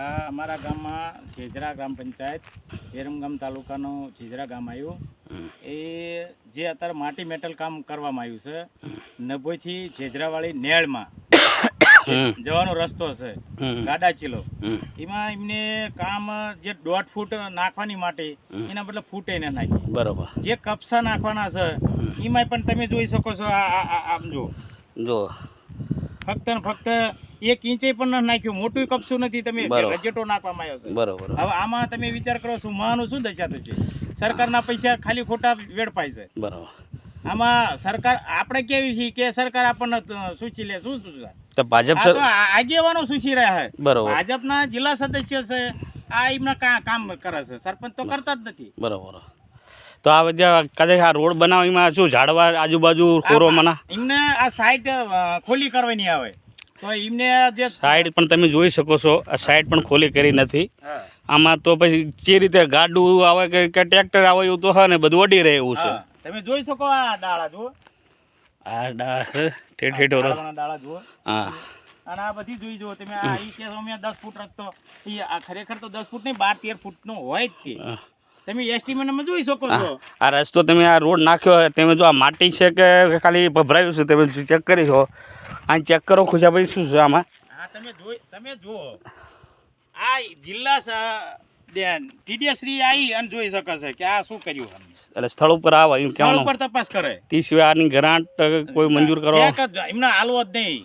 આ અમારા ગામમાં જેજરા ગ્રામ પંચાયત વિરમગામ તાલુકાનું જેજરા ગામ આવ્યું. એ જે અત્યારે માટી મેટલ કામ કરવામાં આવ્યું છે નભોઈથી જેજરાવાળી નેળમાં. જવાનો રસ્તો છે ગાડા ચીલો. એમાં એમને કામ જે દોઢ ફૂટ નાખવાની માટે એના બદલે ફૂટ એને નાખી. બરોબર. જે કપસા નાખવાના છે એમાં પણ તમે જોઈ શકો છો આમ જો જો ફક્ત ને ફક્ત એક ઇંચે પણ ન નાખ્યું. મોટું કપશું નથી. તમે બજેટો રજેટો નાખવામાં આવ્યો છે. બરોબર હવે આમાં તમે વિચાર કરો શું માનું શું દશા છે સરકારના પૈસા ખાલી ખોટા વેડફાય છે. બરોબર. આમાં સરકાર આપણે કેવી છીએ કે સરકાર આપણને સૂચી લે. શું સૂચવે તો ભાજપ આગેવાનો સૂચી રહ્યા છે. બરોબર. ભાજપના જિલ્લા સદસ્ય છે. આ એમના કા- કામ કરે છે. સરપંચ તો કરતા જ નથી. બરોબર. તો આ બધા કદાચ આ રોડ બનાવવામાં શું ઝાડવા આજુબાજુ ખોરો મના એમને આ સાઈટ ખોલી કરવાની આવે. તો એમને જે સાઈડ પણ તમે જોઈ શકો છો આ સાઈડ પણ ખોલી કરી નથી. આમાં તો પછી જે રીતે ગાડું આવે કે કે ટ્રેક્ટર આવે એવું તો હા ને બધું વડી રહે એવું છે. તમે જોઈ શકો આ ડાળા જુઓ. આ ડા છે ઠેઠ ઠેઠ ડાળા જુઓ. હા. અને આ બધી જોઈ જુઓ તમે આ ઈ કે અમે દસ ફૂટ રાખતો ઈ આ ખરેખર તો દસ ફૂટ નહીં બાર તેર ફૂટનો હોય જ તે. હા. એસટી એસ્ટિમેટમાં જોઈ શકો છો. આ રસ્તો તમે આ રોડ નાખ્યો છે તમે જો આ માટી છે કે ખાલી ભભરાયું છે તમે ચેક કરી છો આ ચેક કરો ખુશા ભાઈ શું છે આમાં? હા તમે જોઈ તમે જુઓ. આ જિલ્લા ટીડીએસ શ્રી આવી અને જોઈ શકે છે કે આ શું કર્યું એટલે સ્થળ ઉપર આવો એમ કેવું ઉપર તપાસ કરે. તે સિવાય આની ગ્રાન્ટ કોઈ મંજૂર કરો? એમને હાલવો જ નહીં.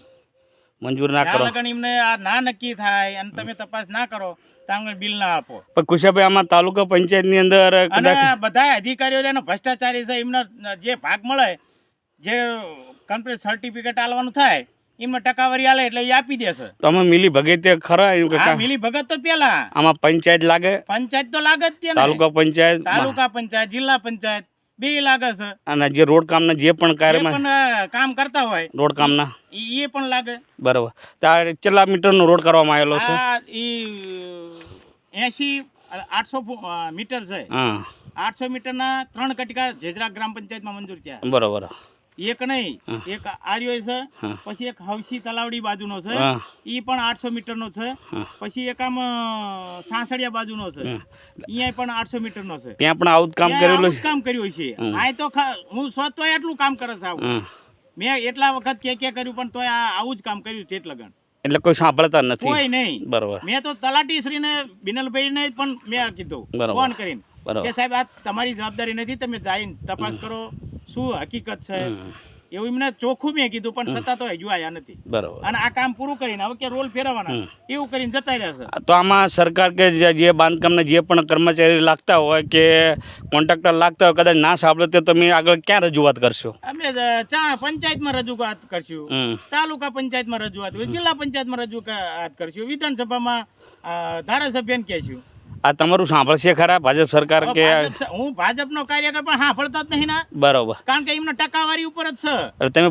મંજૂર ના કરો. એમને આ ના નક્કી થાય અને તમે તપાસ ના કરો. આગળ બિલ ના આપો. પણ કુશાભાઈ આમાં તાલુકા પંચાયતની અંદર અને બધા અધિકારીઓ ભ્રષ્ટાચારી છે એમને જે ભાગ મળે જે કમ્પ્લીટ સર્ટિફિકેટ આલવાનું થાય એમાં ટકાવારી આલે એટલે એ આપી દેશે. તમે મિલી ભગત ખરા એવું કે મિલી ભગત તો પેલા. આમાં પંચાયત લાગે? પંચાયત તો લાગે જ તાલુકા પંચાયત? તાલુકા પંચાયત જિલ્લા પંચાયત બે લાગે છે. અને જે રોડ કામના જે પણ જે કાર્યમાં પણ અ, કામ કરતા હોય રોડ કામના? ના એ પણ લાગે. બરાબર. ત્યારે આ કેટલા મીટરનો રોડ કરવામાં આવેલો છે? એ ઈ એસી આઠસો મીટર છે. આઠસો આઠસો મીટરના ત્રણ કટકા જેજરા ગ્રામ પંચાયતમાં મંજૂર થયા. બરોબર. એક નહીં એક આર્યો છે પછી એક હવસી તલાવડી બાજુનો છે એ પણ આઠસો મીટરનો છે પછી એક આમ સાસડિયા બાજુનો છે. અહીંયા પણ આઠસો મીટરનો છે. ત્યાં પણ આવું કામ કરેલું છે? કામ કર્યું છે. આ તો હું સ્વતઃ એટલું કામ કરે છે આવું. મેં એટલા વખત કે કે કર્યું પણ તોય આવું જ કામ કર્યું છે એટલે લગન. એટલે કોઈ સાંભળતા નથી. કોઈ નહીં. બરોબર. મેં તો તલાટી શ્રીને બિનલભાઈને પણ મેં કીધું. ફોન કરીને. કે સાહેબ આ તમારી જવાબદારી નથી તમે જઈને તપાસ કરો શું હકીકત છે. એવું એમને ચોખ્ખું મેં કીધું પણ છતાં તો હજુ આયા નથી. બરાબર. અને આ કામ પૂરું કરીને હવે કે રોલ ફેરવવાના. એવું કરીને જતા રહ્યા તો આમાં સરકાર કે જે બાંધકામના જે પણ કર્મચારી લાગતા હોય કે કોન્ટ્રાક્ટર લાગતા હોય કદાચ ના સાંભળે તો તમે આગળ ક્યાં રજૂઆત કરશો? છે અમે ચા પંચાયતમાં રજૂઆત કરશું. તાલુકા પંચાયતમાં રજૂઆત જિલ્લા પંચાયતમાં રજૂઆત કરશું. વિધાનસભામાં ધારાસભ્યને કહેશું. આ તમારું સાંભળશે ખરા? ભાજપ સરકાર કે હું ભાજપનો કાર્યકર પણ સાંભળતા જ નહીં ના. બરોબર. કારણ કે એમને ટકાવારી ઉપર જ છે. તમે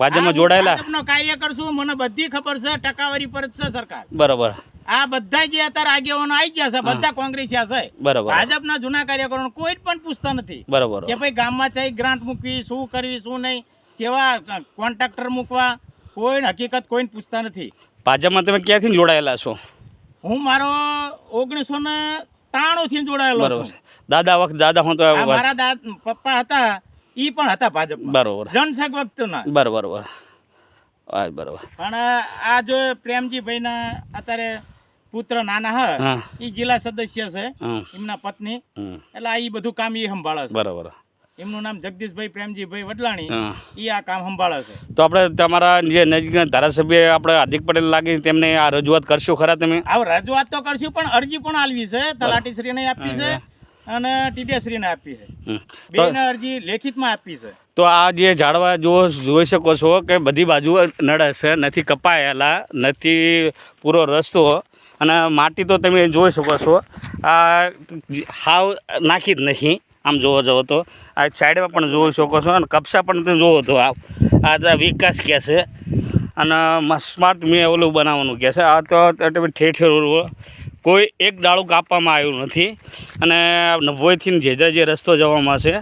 ભાજપમાં જોડાયેલા? ભાજપનો કાર્યકર છું મને બધી ખબર છે ટકાવારી પર જ છે સરકાર. બરોબર. આ બધા જે અત્યારે આગેવાનો આવી ગયા છે બધા કોંગ્રેસ છે. બરોબર. ભાજપના જૂના કાર્યકરો કોઈ પણ પૂછતા નથી. બરોબર. કે ભાઈ ગામમાં ચાઈ ગ્રાન્ટ મૂકવી શું કરવી શું નહીં કેવા કોન્ટ્રાક્ટર મૂકવા કોઈ હકીકત કોઈને પૂછતા નથી. ભાજપમાં તમે ક્યાંથી જોડાયેલા છો? હું મારો ઓગણીસો ને ત્રાણું થી જોડાયેલો બરોબર દાદા વખત દાદા હું તો મારા પપ્પા હતા ઈ પણ હતા ભાજપ બરોબર. જનસંઘ વખતના. બરોબર બરોબર. બરોબર. પણ આ જો પ્રેમજી ભાઈના અત્યારે પુત્ર નાના હ ઈ જિલ્લા સદસ્ય છે એમના પત્ની. એટલે આ બધું કામ ઈ સંભાળે છે. બરોબર. એમનું નામ જગદીશભાઈ પ્રેમજીભાઈ વડલાણી. એ આ કામ સંભાળે છે. તો આપણે તમારા જે નજીકના ધારાસભ્ય આપણે હાર્દિક પટેલ લાગી તેમને આ રજૂઆત કરશો ખરા તમે? હવે રજૂઆત તો કરશું પણ અરજી પણ આલવી છે. તલાટીશ્રીને આપી છે અને ટીડીએસરીને આપી છે. બેને અરજી લેખિતમાં આપી છે. તો આ જે ઝાડવા જો જોઈ શકો છો કે બધી બાજુ નડે છે નથી કપાયેલા નથી પૂરો રસ્તો. અને માટી તો તમે જોઈ શકો છો આ હાવ નાખી જ નહીં. આમ જોવો જવો તો. આ સાઈડમાં પણ જોઈ શકો છો અને કપસા પણ તમે જોવો તો. આ વિકાસ કહે છે. અને સ્માર્ટ મેં ઓલું બનાવવાનું કહે છે. આ તો તમે ઠેર ઠેર કોઈ એક ડાળું કાપવામાં આવ્યું નથી. અને નભોઈથી જેજા જે રસ્તો જવામાં છે.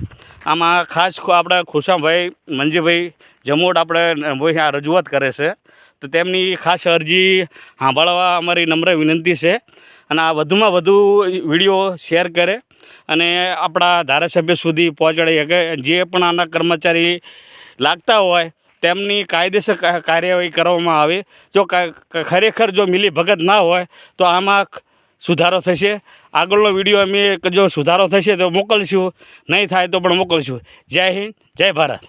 આમાં ખાસ આપણા ખુશાભાઈ મંજીભાઈ જમોડ આપણે નભોઈ આ રજૂઆત કરે છે. તો તેમની ખાસ અરજી સાંભળવા અમારી નમ્ર વિનંતી છે. અને આ વધુમાં વધુ વીડિયો શેર કરે. અને આપણા ધારાસભ્ય સુધી પહોંચાડી શકે. જે પણ આના કર્મચારી લાગતા હોય, તેમની કાયદેસર કાર્યવાહી કરવામાં આવે. જો ખરેખર જો મિલી ભગત ના હોય, તો આમાં સુધારો થશે. આગળનો વીડિયો અમે જો સુધારો થશે તો મોકલશું. નહીં થાય તો પણ મોકલશું. જય હિન્દ, જય ભારત.